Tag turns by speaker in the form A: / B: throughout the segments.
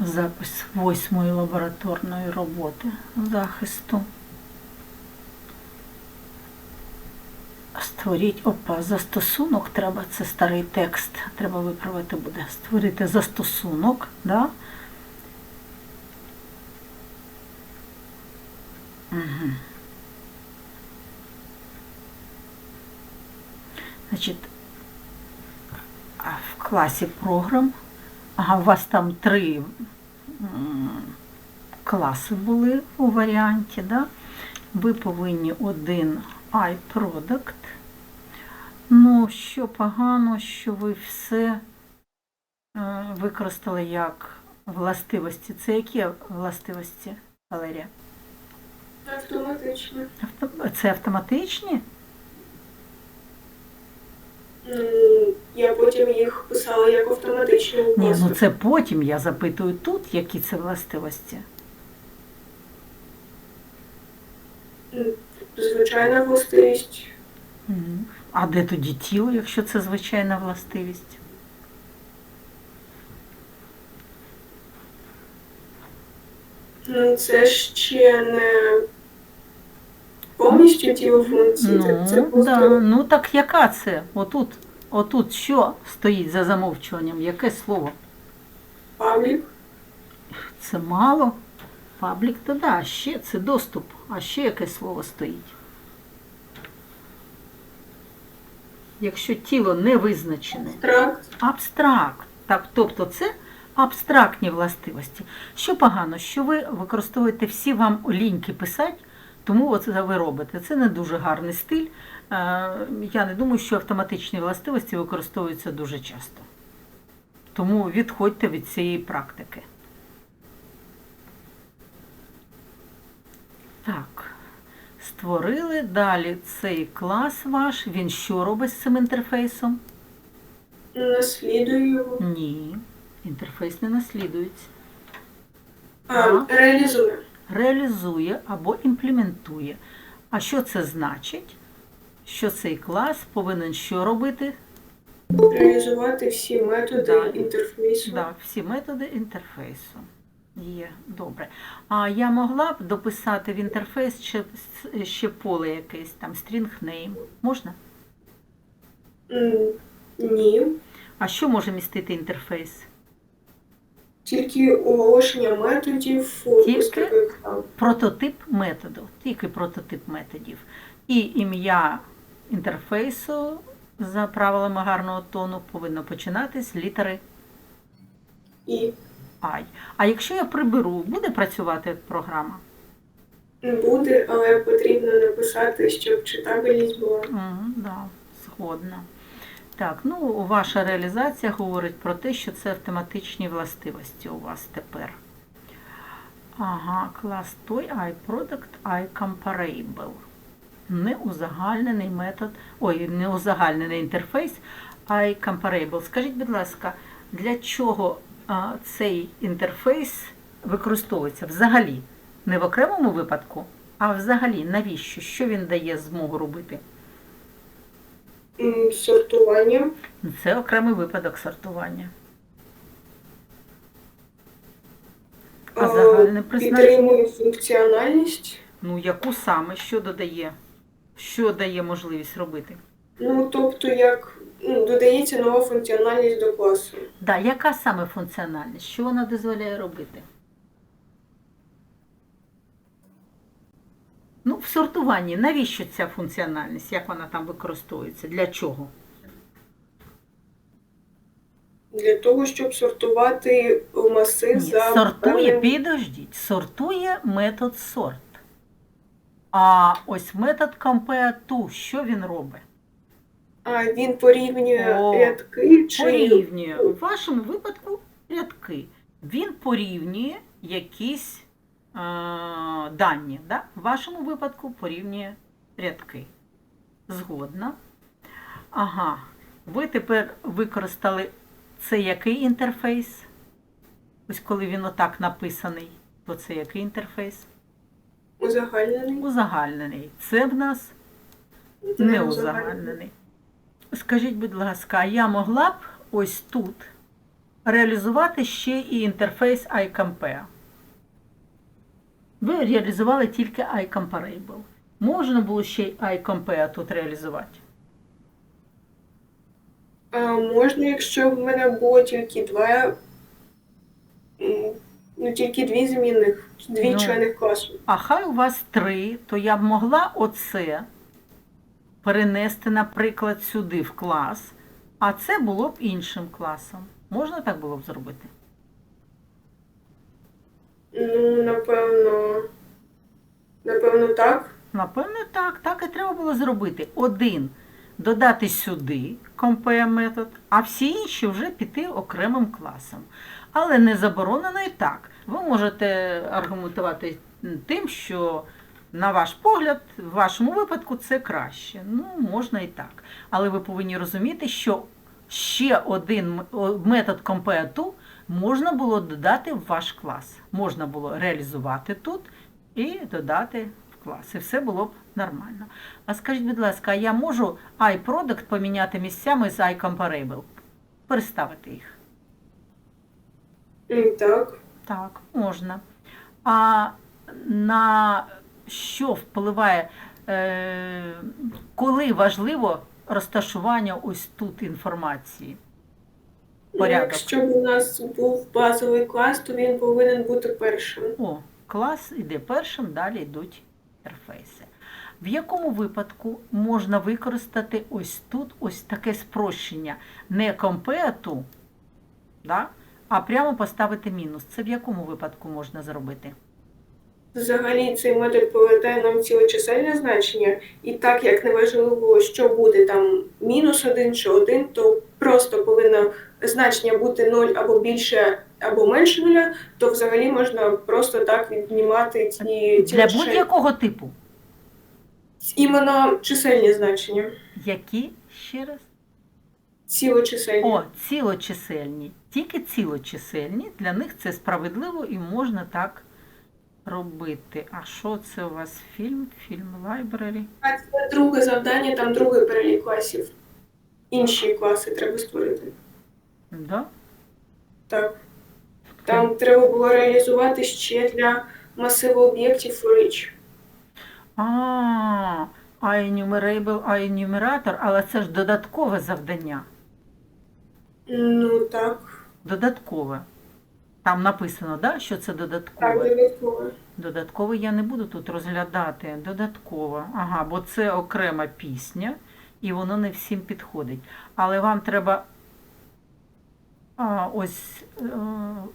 A: Запис восьмої лабораторної роботи захисту. Створіть опа, застосунок треба, це старий текст, треба виправити буде. Створити застосунок, да? Угу. Значить, в класі програм. Ага, у вас там три класи були у варіанті, да? Ви повинні один iProduct. Ну, що погано, що ви все е, використали як властивості. Це які властивості, Валерія?
B: Автоматично.
A: Авто- Це автоматичні?
B: Я потім їх писала як автоматичні
A: Ні, ну це потім я запитую тут, які це властивості.
B: Звичайна властивість.
A: А де тоді тіло, якщо це звичайна властивість?
B: Ну, Це ще не повністю тіло функції. Це, це
A: Ну,
B: просто
A: да. ну так яка це? Отут, отут що стоїть за замовчуванням? Яке слово?
B: паблік.
A: Це мало. Паблік то да, ще це доступ. А ще яке слово стоїть? Якщо тіло не визначене,
B: Тракт.
A: абстракт. Так, тобто це абстрактні властивості. Що погано, що ви використовуєте всі вам ліньки писати, тому оце ви робите. Це не дуже гарний стиль. Я не думаю, що автоматичні властивості використовуються дуже часто. Тому відходьте від цієї практики. Так, створили далі цей клас ваш. Він що робить з цим інтерфейсом?
B: Наслідую.
A: Ні, інтерфейс не наслідується.
B: А, реалізує.
A: Реалізує або імплементує. А що це значить? Що цей клас повинен що робити?
B: Реалізувати всі методи
A: Да.
B: інтерфейсу.
A: Так, всі методи інтерфейсу. Є, добре. А я могла б дописати в інтерфейс ще, ще поле якесь, там string name. Можна?
B: Ні.
A: А що може містити інтерфейс?
B: Тільки оголошення методів,
A: Тільки? Прототип методу, тільки прототип методів. І ім'я інтерфейсу за правилами гарного тону повинно починатись з літери
B: І
A: I. А якщо я приберу, буде працювати програма?
B: буде, але потрібно написати, щоб читабельність була.
A: Угу, да, згодна. Так, ну ваша реалізація говорить про те, що це автоматичні властивості у вас тепер. Ага, клас той iProduct iComparable. Не узагальнений метод, ой, не узагальнений інтерфейс iComparable. Скажіть, будь ласка, для чого цей інтерфейс використовується взагалі? Не в окремому випадку, а взагалі навіщо? Що він дає змогу робити?
B: Сортування.
A: Це окремий випадок сортування. А загальне призначення?
B: Підтримує функціональність.
A: Ну, яку саме, що додає? Що дає можливість робити?
B: Ну, тобто, як ну, додається нова функціональність до класу.
A: Да, яка саме функціональність? Що вона дозволяє робити? Ну, в сортуванні навіщо ця функціональність? Як вона там використовується? Для чого?
B: Для того, щоб сортувати масив
A: Ні,
B: за
A: сортує,
B: певним-
A: підождіть, сортує метод сорт. А ось метод compare to, що він робить?
B: А він порівнює
A: О,
B: рядки чи
A: Порівнює. У вашому випадку рядки. Він порівнює якісь е, дані. Да? В вашому випадку порівнює рядки. Згодна. Ага. Ви тепер використали це який інтерфейс? Ось коли він отак написаний, то це який інтерфейс?
B: Узагальнений.
A: Узагальнений. Це в нас не узагальнений. Скажіть, будь ласка, я могла б ось тут реалізувати ще і інтерфейс iCompare. Ви реалізували тільки iComparable. Можна було ще й iCompare тут реалізувати.
B: А можна, якщо в мене було тільки два, ну тільки дві змінних, дві
A: Ну.
B: члени класу.
A: А хай у вас три, то я б могла оце перенести, наприклад, сюди в клас, а це було б іншим класом. Можна так було б зробити?
B: Ну, напевно, напевно, так.
A: Напевно, так, так і треба було зробити. Один додати сюди compare метод, а всі інші вже піти окремим класом. Але не заборонено і так. Ви можете аргументувати тим, що, на ваш погляд, в вашому випадку це краще. Ну, можна і так. Але ви повинні розуміти, що ще один метод to можна було додати в ваш клас. Можна було реалізувати тут і додати в клас. І все було б нормально. А скажіть, будь ласка, а я можу iProduct поміняти місцями з iComparable? Переставити їх?
B: Так.
A: Так, можна. А на що впливає, е, коли важливо розташування ось тут інформації?
B: Ну,
A: Порядок.
B: якщо у нас був базовий клас, то він повинен бути першим.
A: О, клас іде першим, далі йдуть інтерфейси. В якому випадку можна використати ось тут ось таке спрощення? Не to, да? а прямо поставити мінус. Це в якому випадку можна зробити?
B: Взагалі цей метод повертає нам цілочисельне значення, і так як неважливо, що буде там мінус один чи один, то просто повинно значення бути 0 або більше, або менше нуля, то взагалі можна просто так віднімати ці
A: Для
B: цілочисельні.
A: будь-якого типу.
B: Іменно чисельні значення.
A: Які ще раз?
B: Цілочисельні.
A: О, цілочисельні. Тільки цілочисельні. Для них це справедливо і можна так робити. А що це у вас фільм? Фільм Library?
B: А це друге завдання, там другий перелік класів. Інші класи треба створити.
A: Да?
B: Так. Там треба було реалізувати ще для масиву об'єктів for each.
A: А, iEnumerable, iEnumerator, але це ж додаткове завдання.
B: Ну так.
A: Додаткове. Там написано, да, що це
B: Так,
A: додаткове. Додаткове я не буду тут розглядати. Додатково. Ага, бо це окрема пісня, і воно не всім підходить. Але вам треба ось е,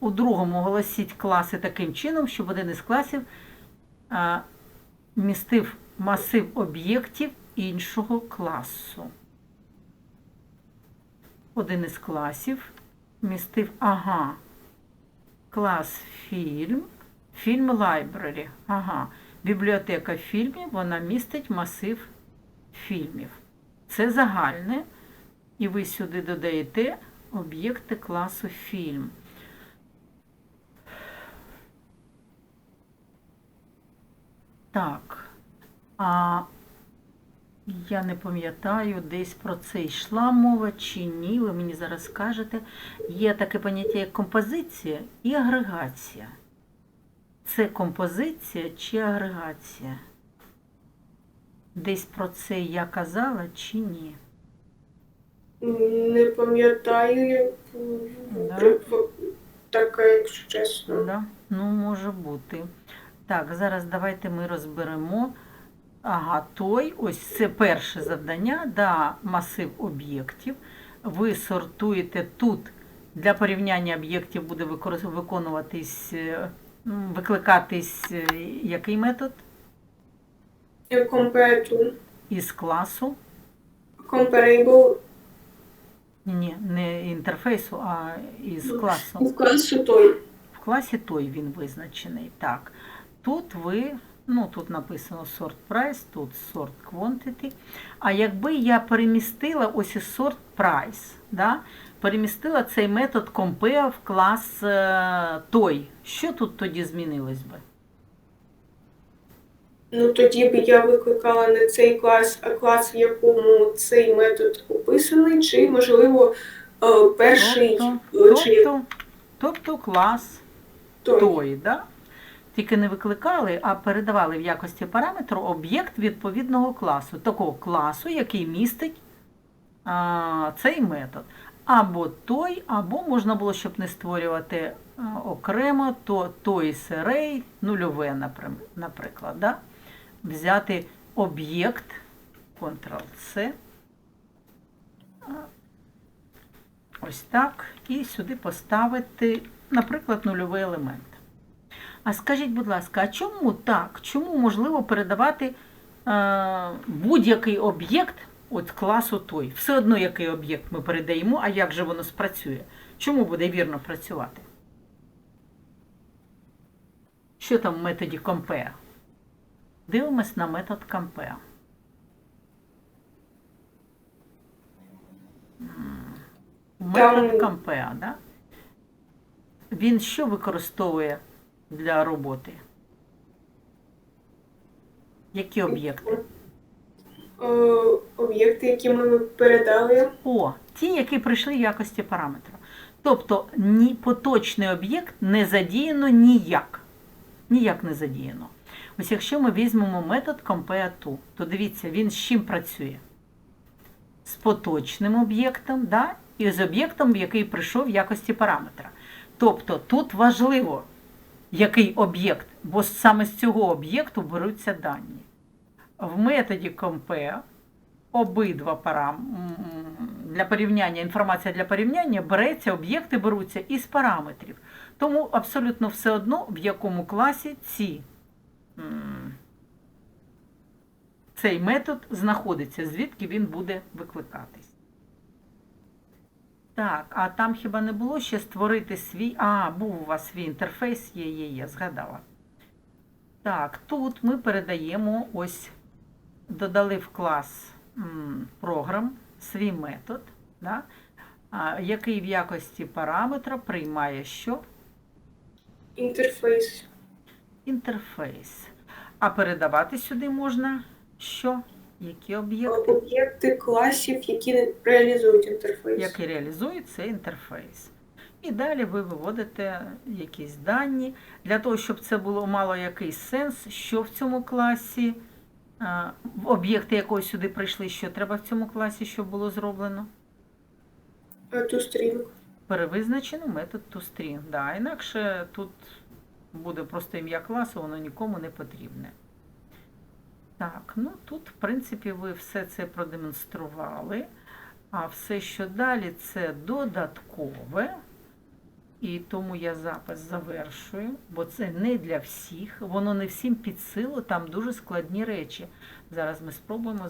A: у другому оголосіть класи таким чином, щоб один із класів містив масив об'єктів іншого класу. Один із класів містив, ага, клас фільм, фільм library. Ага, бібліотека фільмів, вона містить масив фільмів. Це загальне, і ви сюди додаєте об'єкти класу фільм. Так. А я не пам'ятаю, десь про це йшла мова чи ні. Ви мені зараз скажете. Є таке поняття, як композиція і агрегація. Це композиція чи агрегація? Десь про це я казала чи ні?
B: Не пам'ятаю, як
A: Да.
B: таке, якщо чесно.
A: Да? Ну, може бути. Так, зараз давайте ми розберемо. Ага, той, ось це перше завдання, да, масив об'єктів. Ви сортуєте тут, для порівняння об'єктів буде виконуватись, е, викликатись е, який метод?
B: Compare to.
A: Із класу.
B: Comparable
A: Ні, не інтерфейсу, а із класу.
B: в класу той.
A: В класі той він визначений. Так. Тут ви, ну тут написано sort price, тут sort quantity. А якби я перемістила ось і sort price, да? перемістила цей метод compare в клас е, той, що тут тоді змінилось би?
B: Ну тоді б я викликала не цей клас, а клас, в якому цей метод описаний, чи, можливо, е, перший
A: Тобто,
B: е, чи
A: тобто, тобто клас
B: той.
A: той, да? тільки не викликали, а передавали в якості параметру об'єкт відповідного класу, такого класу, який містить а, цей метод. Або той, або можна було, щоб не створювати окремо, то той серей нульове, наприклад. Да? Взяти об'єкт Ctrl-C. Ось так. І сюди поставити, наприклад, нульовий елемент. А скажіть, будь ласка, а чому так? Чому можливо передавати е, будь-який об'єкт от класу той? Все одно який об'єкт ми передаємо, а як же воно спрацює? Чому буде вірно працювати? Що там в методі compare? Дивимось на метод. М, Метод compare, да? Він що використовує для роботи? Які об'єкти?
B: Е, об'єкти, які ми передали.
A: О, ті, які прийшли в якості параметра. Тобто ні, поточний об'єкт не задіяно ніяк. Ніяк не задіяно. Ось якщо ми візьмемо метод compare_to, то дивіться, він з чим працює? З поточним об'єктом, да? і з об'єктом, який прийшов в якості параметра. Тобто тут важливо, який об'єкт, бо саме з цього об'єкту беруться дані. В методі compare обидва парам для порівняння, інформація для порівняння береться, об'єкти беруться із параметрів. Тому абсолютно все одно, в якому класі ці, цей метод знаходиться, звідки він буде викликатись. Так, а там хіба не було ще створити свій. А, був у вас свій інтерфейс, є, є, є, згадала. Так, тут ми передаємо ось додали в клас м, програм свій метод, да, який в якості параметра приймає що?
B: Інтерфейс.
A: Інтерфейс. А передавати сюди можна що? Які об'єкти?
B: Об'єкти класів, які реалізують інтерфейс.
A: Які реалізують цей інтерфейс. І далі ви виводите якісь дані. Для того, щоб це було мало якийсь сенс, що в цьому класі, об'єкти якого сюди прийшли, що треба в цьому класі, щоб було зроблено?
B: ToString.
A: Перевизначено метод toString. Да, інакше тут буде просто ім'я класу, воно нікому не потрібне. Так, ну тут, в принципі, ви все це продемонстрували. А все, що далі, це додаткове. І тому я запис завершую, бо це не для всіх, воно не всім під силу, там дуже складні речі. Зараз ми спробуємо